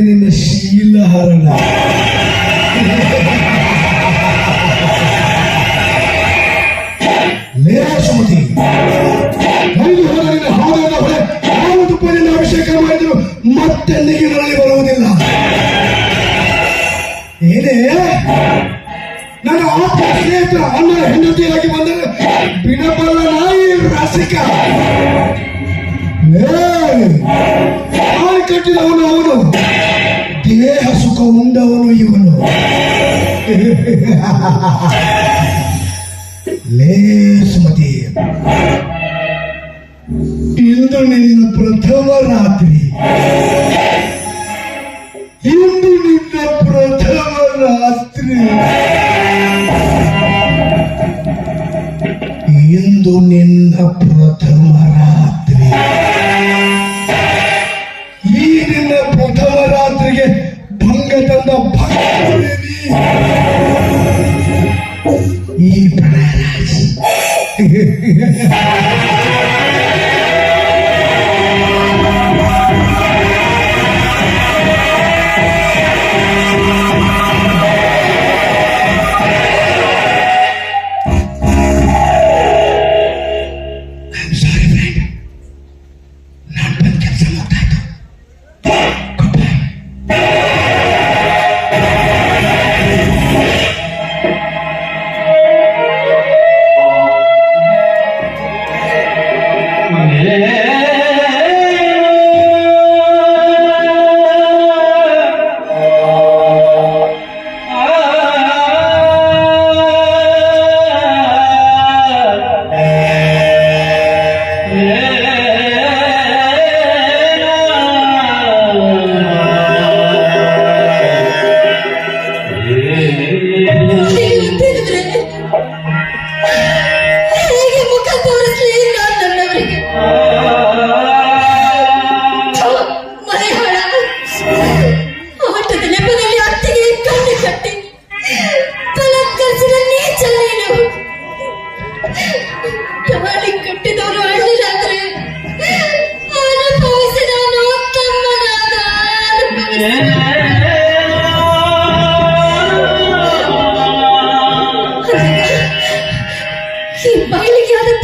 ನಿನ್ನ ಶೀಲ ಹರಣ. ಅಭಿಷೇಕ ಮಾಡಿದ್ರು ಮತ್ತೆ ನೀರಿನಲ್ಲಿ ಬರುವುದಿಲ್ಲ. ಏನೇ? ನನ್ನ ಆಪ್ತ ಸ್ನೇಹಿತರ ಅಣ್ಣ, ಹೆಂಡತಿಯಾಗಿ ಬಂದರೆ ಬಿಡಬಲ್ಲ ನಾಯಿ, ರಸಿಕ. ಕಟ್ಟಿದವನು ಅವನು ದೇಹ ಸುಖ ಉಂಡವನು ಇವನು. ಲೇ ಸುಮತಿ ಇಂದು ನಿನ್ನ ಪ್ರಥಮ ರಾತ್ರಿ. ಇಂದು ನಿನ್ನ ಪ್ರಥಮ ರಾತ್ರಿ. ಇಂದು ನಿನ್ನ ಪ್ರಥಮ कि पहले की आदत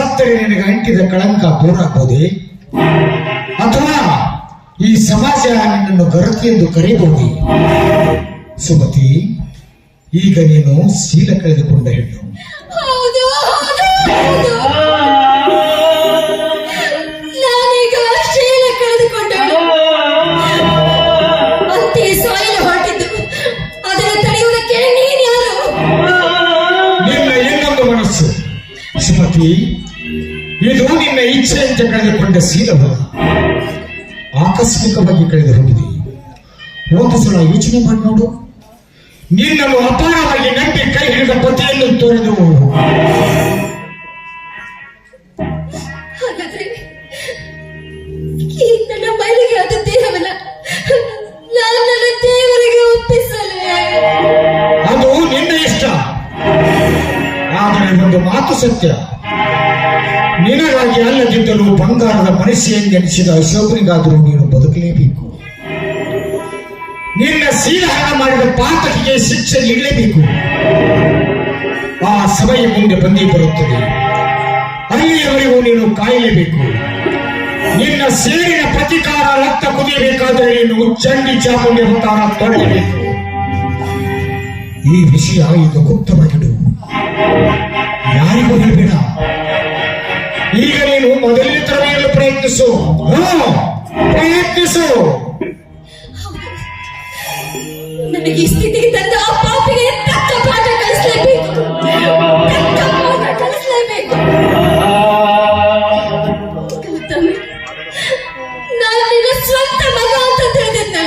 ಸತ್ತರೆ ನಿನಗೆ ಅಂಟಿದ ಕಳಂಕ ದೂರಾಗ್ಬೋದೇ? ಅಥವಾ ಈ ಸಮಾಜ ನಿನ್ನನ್ನು ಗರತಿ ಎಂದು ಕರೆಯಬಹುದೇ? ಸುಮತಿ, ಈಗ ನೀನು ಶೀಲ ಕಳೆದುಕೊಂಡ ಹೆಣ್ಣು. ಇಚ್ಛೆಯಂತೆ ಕಳೆದುಕೊಂಡ ಸೀಲವು ಆಕಸ್ಮಿಕವಾಗಿ ಕಳೆದು ಹೋಗಿದೆ. ಒಂದು ಸಲ ಯೋಚನೆ ಮಾಡಿ ನೋಡು. ನಿನ್ನನ್ನು ಅಪಾರವಾಗಿ ನಂಬಿ ಕೈ ಹಿಡಿದ ಪತಿಯನ್ನು ತೊರೆದು ಅದು ನಿನ್ನ ಇಷ್ಟ. ಆದರೆ ಒಂದು ಮಾತು ಸತ್ಯ. ನಿನಗಾಗಿ ಅಲ್ಲದಿದ್ದರೂ ಬಂಗಾರದ ಮನಸ್ಸೆಂದೆನಿಸಿದ ಅಶೋಕನಿಗಾದರೂ ನೀನು ಬದುಕಲೇಬೇಕು. ನಿನ್ನ ಸೀಲಹರಣ ಮಾಡಿದ ಪಾತಕಿಗೆ ಶಿಕ್ಷೆ ನೀಡಲೇಬೇಕು. ಆ ಸಮಯ ಮುಂದೆ ಬಂದೇ ಬರುತ್ತದೆ. ಅಲ್ಲಿಯವರೆಗೂ ನೀನು ಕಾಯಲೇಬೇಕು. ನಿನ್ನ ಸೇರಿನ ಪ್ರತಿಕಾರ ರಕ್ತ ಕುದಿಯಬೇಕಾದರೆ ನೀನು ಚಂಡಿ ಚಾಮುಂಡಿ ಅವತಾರ ತೊಡಲೇಬೇಕು ಈ ವಿಷಯ ಈಗ ಗುಪ್ತವಾಗಿಡು. ಯಾರಿಗೂ ಹೇಳಬೇಡ. ಈಗ ನೀನು ಮೊದಲನೇ ತರಬೇತಿಯಲ್ಲಿ ಪ್ರಯತ್ನಿಸು. ಪ್ರಯತ್ನಿಸು. ನನಗೆ ಸ್ಥಿತಿಗೆ ತಂದ ಆ ಪಾಪಿಗೆ ತಕ್ಕ ಪಾಠ ಕಲಿಸಲೇಬೇಕು. ತಕ್ಕ ನಾನು ನಿನ್ನ ಸ್ವಂತ ಮಗ ಅಂತ ತಿಳಿದಿದ್ದೆ